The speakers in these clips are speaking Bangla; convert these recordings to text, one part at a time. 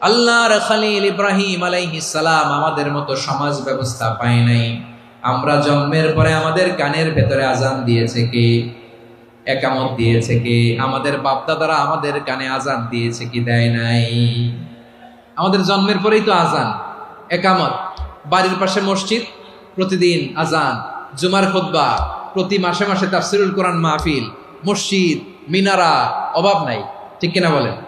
আল্লাহর খালিল ইব্রাহিম আলাইহিস সালাম আমাদের মতো সমাজ ব্যবস্থা পায় নাই। আমরা জন্মের পরে আমাদের কানের ভেতরে আজান দিয়েছে কে? একামত দিয়েছে কে? আমাদের বাপদাদারা আমাদের কানে আজান দিয়েছে কি দেয় নাই? আমাদের জন্মের পরেই তো আজান, একামত। বাড়ির পাশে মসজিদ, প্রতিদিন আজান। জুমার খুতবা, প্রতি মাসে মাসে তাফসিরুল কোরআন মাহফিল, মসজিদ, মিনারা, অভাব নাই। ঠিক কিনা বলেন?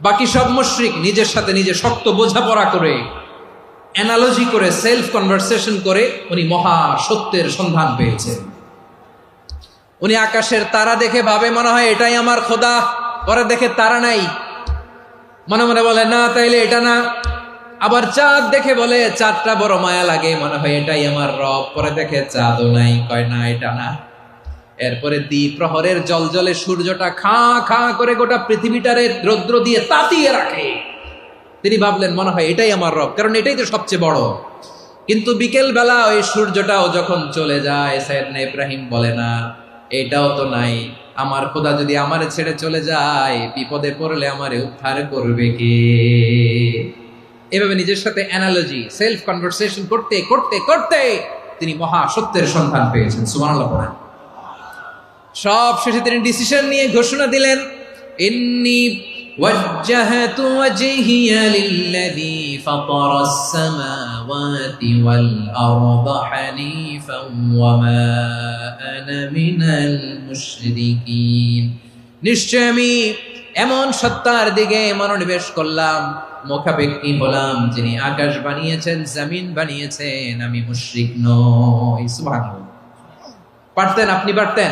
বাকি সব মুশরিক নিজের সাথে নিজে শক্ত বোঝাপড়া করে অ্যানালজি করে সেলফ কনভারসেশন করে, উনি মহা সত্যের সন্ধান পেয়েছেন। উনি আকাশের তারা দেখে ভাবে, মনে হয় এটাই আমার খোদা, পরে দেখে তারা নাই। মনে মনে বলে, না, তাইলে এটা না। আবার চাঁদ দেখে বলে, চাঁদটা বড় মায়া লাগে, মনে হয় এটাই আমার রব। পরে দেখে, চাঁদও নাই। কয়, না, এটা না। এরপরে দ্বীপ প্রহরের জল জলে সূর্যটা খা খা করে গোটা পৃথিবীটারে রৌদ্র দিয়ে তাতিয়ে রাখে। তিনি ভাবলেন, মনে হয় এটাই আমার রব, কারণ এটাই তো সবচেয়ে বড়। কিন্তু বিকেল বেলা ওই সূর্যটাও যখন চলে যায় সাইদনা ইব্রাহিম বলে, না, এটাও তো নাই। আমার খোদা যদি আমারে ছেড়ে চলে যায়, বিপদে পড়লে আমারে উদ্ধার করবে কে? এভাবে নিজের সাথে অ্যানালজি সেলফ কনভারসেশন করতে করতে করতে তিনি মহা সত্যের সন্ধান পেয়েছেন। সুবহানাল্লাহ পড়েন। সব শেষে তিনি ডিসিশন নিয়ে ঘোষণা দিলেন ইন্নি وجهت وجهي للذي فطر السماوات والأرض حنيفا وما أنا من المشركين নিশ্চয় আমি এমন সত্তার দিকে মনোনিবেশ করলাম মুখাপেক্ষী হলাম যিনি আকাশ বানিয়েছেন জমিন বানিয়েছেন আমি মুশরিক নই সুবহানাল্লাহ পারতেন আপনি পারতেন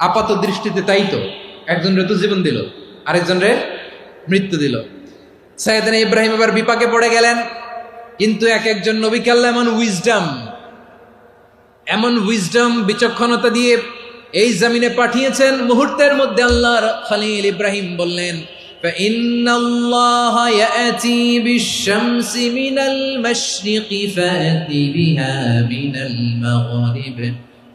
আপাত দৃষ্টিতে তাই তো একজন রে তো জীবন দিল আরেকজন রে মৃত্যু দিল সাইয়েদান ইব্রাহিম এবার বিপাকে পড়ে গেলেন কিন্তু এক একজন নবীকে আল্লাহ এমন উইজডম এমন উইজডম বিচক্ষণতা দিয়ে এই জমিনে পাঠিয়েছেন মুহূর্তের মধ্যে আল্লাহর খলিল ইব্রাহিম বললেন فإن الله يأتي بالشمس من المشرق فأت بها من المغرب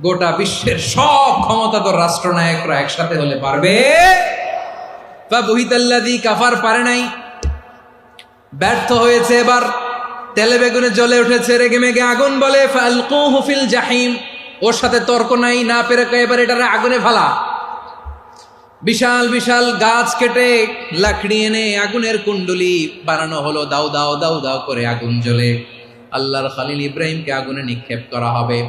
গোটা বিশ্বের সব ক্ষমতাধর রাষ্ট্রনায়করা একসাথে হলে পারবে। বা বহিতাল্লাদি কাফার পারে নাই। ব্যর্থ হয়েছে এবার। তেলে বেগুনে জ্বলে উঠেছে, রেগে মেগে আগুন বলে, ফালকুহু ফিল জাহিম। ওর সাথে তর্ক নাই, না পেরেকে এবার এটারে আগুনে ফালা। বিশাল বিশাল গাছ কেটে লাকড়ি এনে আগুনের কুণ্ডলি বানানো হলো। দাও দাও দাও দাও করে আগুন জ্বলে। আল্লাহর খালিল ইব্রাহিমকে আগুনে নিক্ষেপ করা হবে।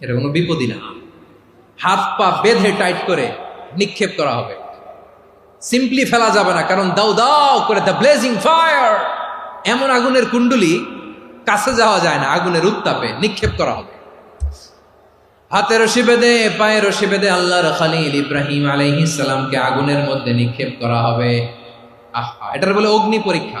এটা কোনো বিপদই না। হাত পা বেঁধে টাইট করে নিক্ষেপ করা হবে। সিম্পলি ফেলা যাবে না, কারণ দাও দাও করে দ্য ব্লেজিং ফায়ার এমন আগুনের কুণ্ডুলি কাছে যাওয়া যায় না, আগুনের উত্তাপে নিক্ষেপ করা হবে। হাতে রশি বেঁধে, পায়ে রশি বেঁধে আল্লাহর খালিল ইব্রাহিম আলাইহিস সালামকে আগুনের মধ্যে নিক্ষেপ করা হবে। আহা, এটার বলে অগ্নি পরীক্ষা।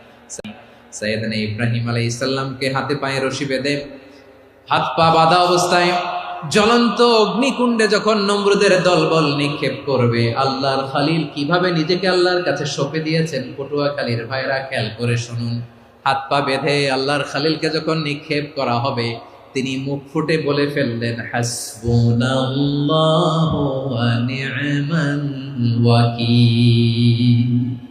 সৈয়দনা ইব্রাহিম আলাইহিস সালামকে হাতে পায়ে রশি বেঁধে হাত পা বাঁধা অবস্থায় জ্বলন্ত অগ্নিকুণ্ডে যখন নমরুদের দলবল নিক্ষেপ করবে, আল্লাহর খালিল কীভাবে নিজেকে আল্লাহর কাছে সঁপে দিয়েছেন? পটুয়াখালীর ভাইরা খেয়াল করে শুনুন। হাত পা বেঁধে আল্লাহর খালিলকে যখন নিক্ষেপ করা হবে, তিনি মুখ ফুটে বলে ফেললেন, হাসবুনাল্লাহু ওয়া নি'মাল ওয়াকিল।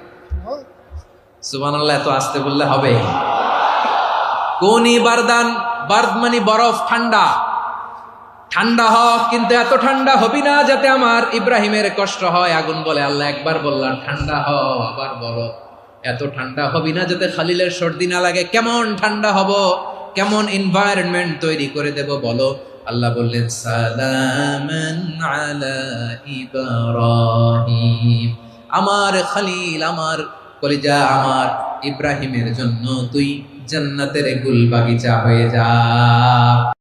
সুবান এত আসতে বললে হবে। কোনি বারদান বার্দ মানে বরফ ঠান্ডা। ঠান্ডা হ কিন্তু এত ঠান্ডা হবি না যাতে আমার ইব্রাহিমের কষ্ট হয়। আগুন বলে আল্লাহ একবার বললাম, ঠান্ডা হ আবার বলো। এত ঠান্ডা হবি না যাতে খালিলের সর্দি না লাগে। কেমন ঠান্ডা হব? কেমন এনভায়রনমেন্ট তৈরি করে দেব বলো? আল্লাহ বললেন, সালামান আলা ইব্রাহিম। আমার খালিল, আমার কলিজা আমার ইব্রাহিমের জন্য তুই জান্নাতের গুল বাগিচা হয়ে যা।